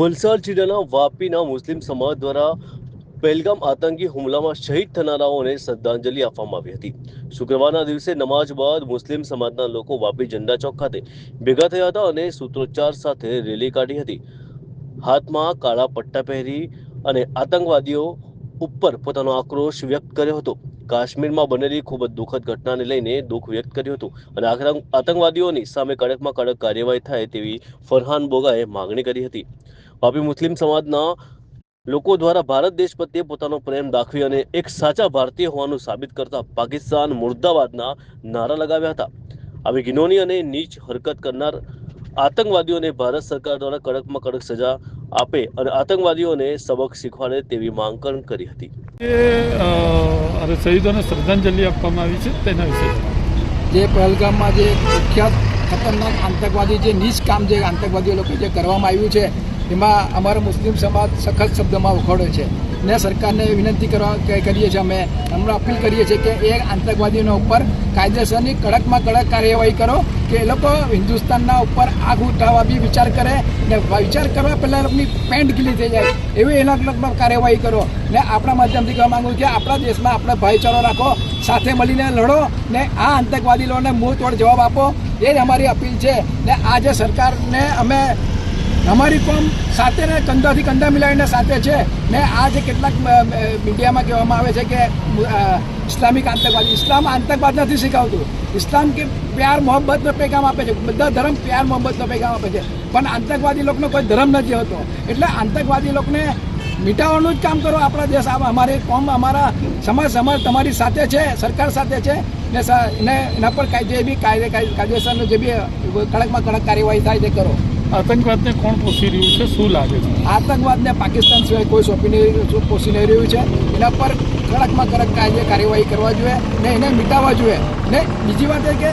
વલસાડ જિલ્લાના વાપીના મુસ્લિમ સમાજ દ્વારા પહેલગામ આતંકી હુમલામાં શહીદ થનારાઓને શ્રદ્ધાંજલિ આપવામાં આવી હતી. શુક્રવારના દિવસે નમાજ બાદ મુસ્લિમ સમાજના લોકો વાપી ઝંડા ચોક ખાતે ભેગા થયા હતા અને સૂત્રોચ્ચાર સાથે રેલી કાઢી હતી. હાથમાં કાળા પટ્ટા પહેરી અને આતંકવાદીઓ ઉપર પોતાનો આક્રોશ વ્યક્ત કર્યો હતો. કાશ્મીરમાં બનેલી ખૂબ જ દુઃખદ ઘટનાને લઈને દુઃખ વ્યક્ત કર્યું હતું અને આતંક- આતંકવાદીઓની સામે કડકમાં કડક કાર્યવાહી થાય તેવી ફરહાન બોગાએ માગણી કરી હતી. વાપી મુસ્લિમ સમાજના લોકો દ્વારા ભારત દેશ પ્રત્યે પોતાનો પ્રેમ દાખવી અને એક સાચા ભારતીય હોવાનું સાબિત કરતા પાકિસ્તાન મુર્દાબાદના નારા લગાવ્યા હતા. આવી ઘિનોની અને નીચ હરકત કરનાર આતંકવાદીઓને ભારત સરકાર દ્વારા કડકમાં કડક સજા આપે અને આતંકવાદીઓને સબક શીખવાડે તેવી માંગ પણ કરી હતી. એ શહીદોને શ્રદ્ધાંજલિ આપવામાં આવી છે તેના વિશે? જે પહેલગામમાં જે કુખ્યાત ખતરનાક આતંકવાદી જે નીચ કામ જે આતંકવાદીઓ લોકો જે કરવામાં આવ્યું છે એમાં અમારો મુસ્લિમ સમાજ સખત શબ્દમાં વખોડે છે. ને સરકારને વિનંતી કરવા કરીએ છીએ અમે. હમણાં અપીલ કરીએ છીએ કે એ આતંકવાદીઓના ઉપર કાયદેસરની કડકમાં કડક કાર્યવાહી કરો, કે એ લોકો હિન્દુસ્તાનના ઉપર આગ ઉઠાવવા બી વિચાર કરે ને વિચાર કરવા પહેલાં એમની પેન્ટ ગીલી થઈ જાય. એવી એના લોકોમાં કાર્યવાહી કરો. ને આપણા માધ્યમથી કહેવા માંગુ કે આપણા દેશમાં આપણે ભાઈચારો રાખો, સાથે મળીને લડો ને આ આતંકવાદીઓને મુંહ તોડ જવાબ આપો. એ જ અમારી અપીલ છે. ને આજે સરકારને અમે અમારી કોમ સાથે ને કંધાથી કંધા મિલાવીને સાથે છે ને આ જે કેટલાક મીડિયામાં કહેવામાં આવે છે કે ઇસ્લામિક આતંકવાદી, ઇસ્લામ આતંકવાદ નથી શીખવતું. ઇસ્લામ કે પ્યાર, મોહબ્બતનો પેગામ આપે છે. બધા ધર્મ પ્યાર, મોહબ્બતનો પેગામ આપે છે. પણ આતંકવાદી લોકોનો કોઈ ધર્મ નથી હોતો. એટલે આતંકવાદી લોકોને મિટાવવાનું જ કામ કરો આપણા દેશ. અમારે કોમ, અમારા સમાજ સમાજ તમારી સાથે છે, સરકાર સાથે છે. ને એના પર જે બી કાયદે- કાયદેસરનું જે બી કડકમાં કડક કાર્યવાહી થાય તે કરો. આતંકવાદને કોણ પોષી રહ્યું છે? શું લાગે છે? આતંકવાદને પાકિસ્તાન સિવાય કોઈ સોંપી નહીં પોષી નહીં રહ્યું છે. એના પર કડકમાં કડક કાયદે કાર્યવાહી કરવા જોઈએ ને એને મિટાવવા જોઈએ. ને બીજી વાત એ કે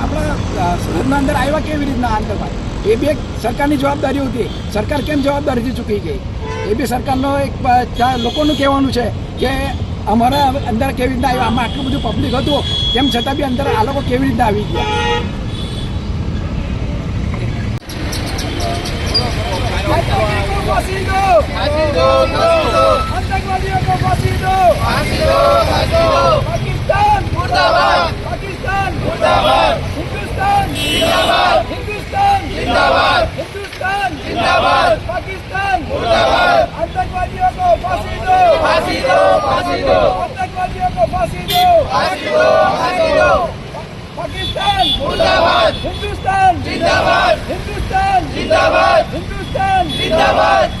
આપણા સરહદના અંદર આવ્યા કેવી રીતના આતંકવાદ એ બી એક સરકારની જવાબદારી હતી. સરકાર કેમ જવાબદારીથી ચૂકી ગઈ? એ બી સરકારનો એક લોકોનું કહેવાનું છે કે અમારા અંદર કેવી રીતના આવ્યા? આમાં આટલું બધું પબ્લિક હતું. તેમ છતાં બી અંદર આ લોકો કેવી રીતના આવી ગયા? आतंकवादियों को फांसी दो फांसी दो फांसी दो पाकिस्तान मुर्दाबाद पाकिस्तान मुर्दाबाद हिंदुस्तान जिंदाबाद हिंदुस्तान जिंदाबाद हिंदुस्तान जिंदाबाद पाकिस्तान मुर्दाबाद आतंकवादियों को फांसी दो फांसी दो फांसी दो आतंकवादियों को फांसी दो फांसी दो फांसी दो पाकिस्तान मुर्दाबाद हिंदुस्तान जिंदाबाद हिंदुस्तान जिंदाबाद हिंदुस्तान जिंदाबाद